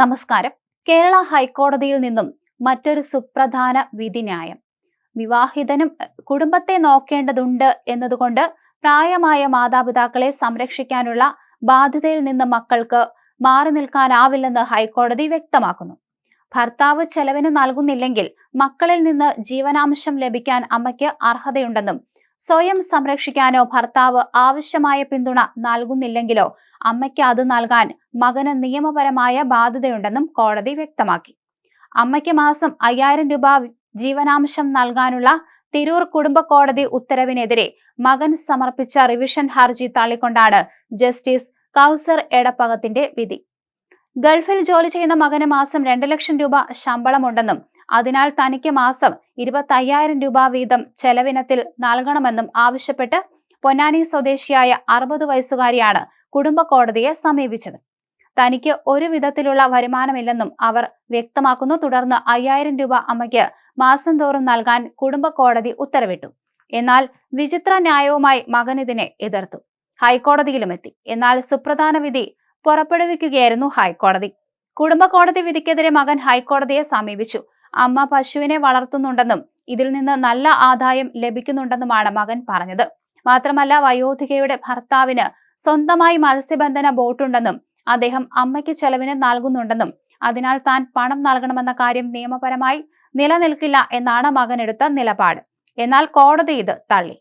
നമസ്കാരം. കേരള ഹൈക്കോടതിയിൽ നിന്നും മറ്റൊരു സുപ്രധാന വിധിന്യായം. വിവാഹിതനും കുടുംബത്തെ നോക്കേണ്ടതുണ്ട് എന്നതുകൊണ്ട് പ്രായമായ മാതാപിതാക്കളെ സംരക്ഷിക്കാനുള്ള ബാധ്യതയിൽ നിന്ന് മക്കൾക്ക് മാറി നിൽക്കാനാവില്ലെന്ന് ഹൈക്കോടതി വ്യക്തമാക്കുന്നു. ഭർത്താവ് ചെലവിന് നൽകുന്നില്ലെങ്കിൽ മക്കളിൽ നിന്ന് ജീവനാംശം ലഭിക്കാൻ അമ്മയ്ക്ക് അർഹതയുണ്ടെന്നും സ്വയം സംരക്ഷിക്കാനോ ഭർത്താവ് ആവശ്യമായ പിന്തുണ നൽകുന്നില്ലെങ്കിലോ അമ്മയ്ക്ക് അത് നൽകാൻ മകന് നിയമപരമായ ബാധ്യതയുണ്ടെന്നും കോടതി വ്യക്തമാക്കി. അമ്മയ്ക്ക് മാസം അയ്യായിരം രൂപ ജീവനാംശം നൽകാനുള്ള തിരൂർ കുടുംബ കോടതി ഉത്തരവിനെതിരെ മകൻ സമർപ്പിച്ച റിവിഷൻ ഹർജി തള്ളിക്കൊണ്ടാണ് ജസ്റ്റിസ് കൗസർ എടപ്പകത്തിന്റെ വിധി. ഗൾഫിൽ ജോലി ചെയ്യുന്ന മകന് മാസം രണ്ട് ലക്ഷം രൂപ ശമ്പളമുണ്ടെന്നും അതിനാൽ തനിക്ക് മാസം ഇരുപത്തയ്യായിരം രൂപ വീതം ചെലവിനത്തിൽ നൽകണമെന്നും ആവശ്യപ്പെട്ട് പൊന്നാനി സ്വദേശിയായ അറുപത് വയസ്സുകാരിയാണ് കുടുംബ കോടതിയെ സമീപിച്ചത്. തനിക്ക് ഒരു വിധത്തിലുള്ള വരുമാനമില്ലെന്നും അവർ വ്യക്തമാക്കുന്നു. തുടർന്ന് അയ്യായിരം രൂപ അമ്മയ്ക്ക് മാസം തോറും നൽകാൻ കുടുംബ കോടതി ഉത്തരവിട്ടു. എന്നാൽ വിചിത്ര ന്യായവുമായി മകൻ ഇതിനെ എതിർത്തു. ഹൈക്കോടതിയിലും എത്തി. എന്നാൽ സുപ്രധാന വിധി പുറപ്പെടുവിക്കുകയായിരുന്നു ഹൈക്കോടതി. കുടുംബ കോടതി വിധിക്കെതിരെ മകൻ ഹൈക്കോടതിയെ സമീപിച്ചു. അമ്മ പശുവിനെ വളർത്തുന്നുണ്ടെന്നും ഇതിൽ നിന്ന് നല്ല ആദായം ലഭിക്കുന്നുണ്ടെന്നുമാണ് മകൻ പറഞ്ഞത്. മാത്രമല്ല വയോധികയുടെ ഭർത്താവിന് സ്വന്തമായി മത്സ്യബന്ധന ബോട്ടുണ്ടെന്നും അദ്ദേഹം അമ്മയ്ക്ക് ചെലവിന് നൽകുന്നുണ്ടെന്നും അതിനാൽ താൻ പണം നൽകണമെന്ന കാര്യം നിയമപരമായി നിലനിൽക്കില്ല എന്നാണ് മകൻ എടുത്ത നിലപാട്. എന്നാൽ കോടതി ഇത് തള്ളി.